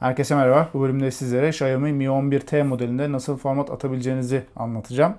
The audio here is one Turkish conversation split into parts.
Herkese merhaba. Bu bölümde sizlere Xiaomi Mi 11T modelinde nasıl format atabileceğinizi anlatacağım.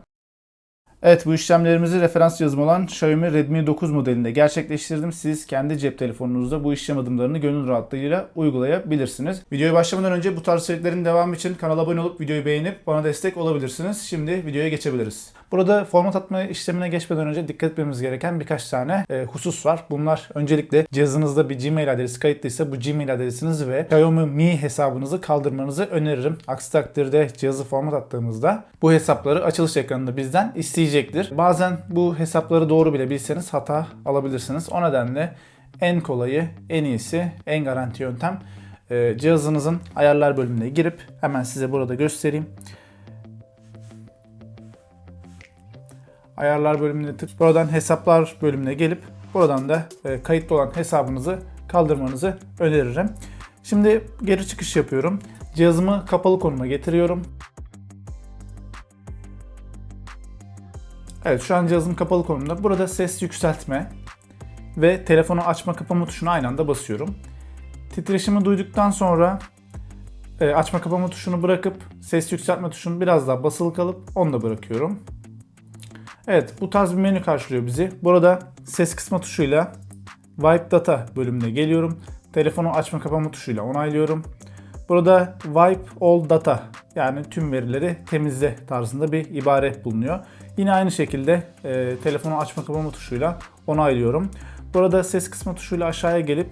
Evet bu işlemlerimizi referans cihazım olan Xiaomi Redmi 9 modelinde gerçekleştirdim. Siz kendi cep telefonunuzda bu işlem adımlarını gönül rahatlığıyla uygulayabilirsiniz. Videoya başlamadan önce bu tarz içeriklerin devamı için kanala abone olup videoyu beğenip bana destek olabilirsiniz. Şimdi videoya geçebiliriz. Burada format atma işlemine geçmeden önce dikkat etmemiz gereken birkaç tane e, husus var. Bunlar öncelikle cihazınızda bir Gmail adresi kayıtlıysa bu Gmail adresinizi ve Xiaomi Mi hesabınızı kaldırmanızı öneririm. Aksi takdirde cihazı format attığımızda bu hesapları açılış ekranında bizden isteyecektir. Bazen bu hesapları doğru bile bilseniz hata alabilirsiniz. O nedenle en kolayı, en iyisi, en garanti yöntem e, cihazınızın ayarlar bölümüne girip hemen size burada göstereyim. Ayarlar bölümüne tık. Buradan hesaplar bölümüne gelip buradan da e, kayıtlı olan hesabınızı kaldırmanızı öneririm. Şimdi geri çıkış yapıyorum. Cihazımı kapalı konuma getiriyorum. Evet şu an cihazım kapalı konumda. Burada ses yükseltme ve telefonu açma kapama tuşuna aynı anda basıyorum. Titreşimi duyduktan sonra e, açma kapama tuşunu bırakıp ses yükseltme tuşunu biraz daha basılı kalıp onu da bırakıyorum. Evet bu tarz bir menü karşılıyor bizi. Burada ses kısma tuşuyla Wipe Data bölümüne geliyorum. Telefonu açma kapama tuşuyla onaylıyorum. Burada Wipe All Data yani tüm verileri temizle tarzında bir ibare bulunuyor. Yine aynı şekilde e, telefonu açma kapama tuşuyla onaylıyorum. Burada ses kısma tuşuyla aşağıya gelip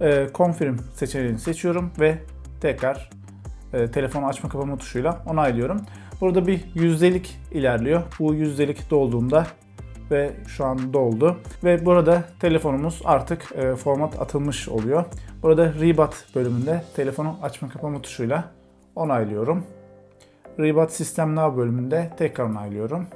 e, Confirm seçeneğini seçiyorum ve tekrar e, telefonu açma kapama tuşuyla onaylıyorum. Burada bir yüzdelik ilerliyor. Bu yüzdelik dolduğunda ve şu an doldu. Ve burada telefonumuz artık e, format atılmış oluyor. Burada Reboot bölümünde telefonu açma kapama tuşuyla onaylıyorum. Reboot System Now bölümünde tekrar onaylıyorum.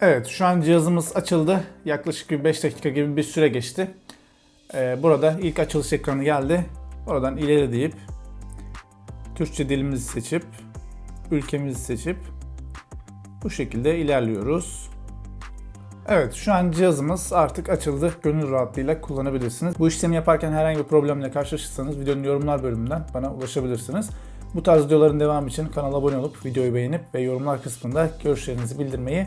Evet şu an cihazımız açıldı. Yaklaşık bir 5 dakika gibi bir süre geçti. Ee, burada ilk açılış ekranı geldi. Oradan ileri deyip Türkçe dilimizi seçip ülkemizi seçip bu şekilde ilerliyoruz. Evet şu an cihazımız artık açıldı. Gönül rahatlığıyla kullanabilirsiniz. Bu işlemi yaparken herhangi bir problemle karşılaşırsanız videonun yorumlar bölümünden bana ulaşabilirsiniz. Bu tarz videoların devamı için kanala abone olup videoyu beğenip ve yorumlar kısmında görüşlerinizi bildirmeyi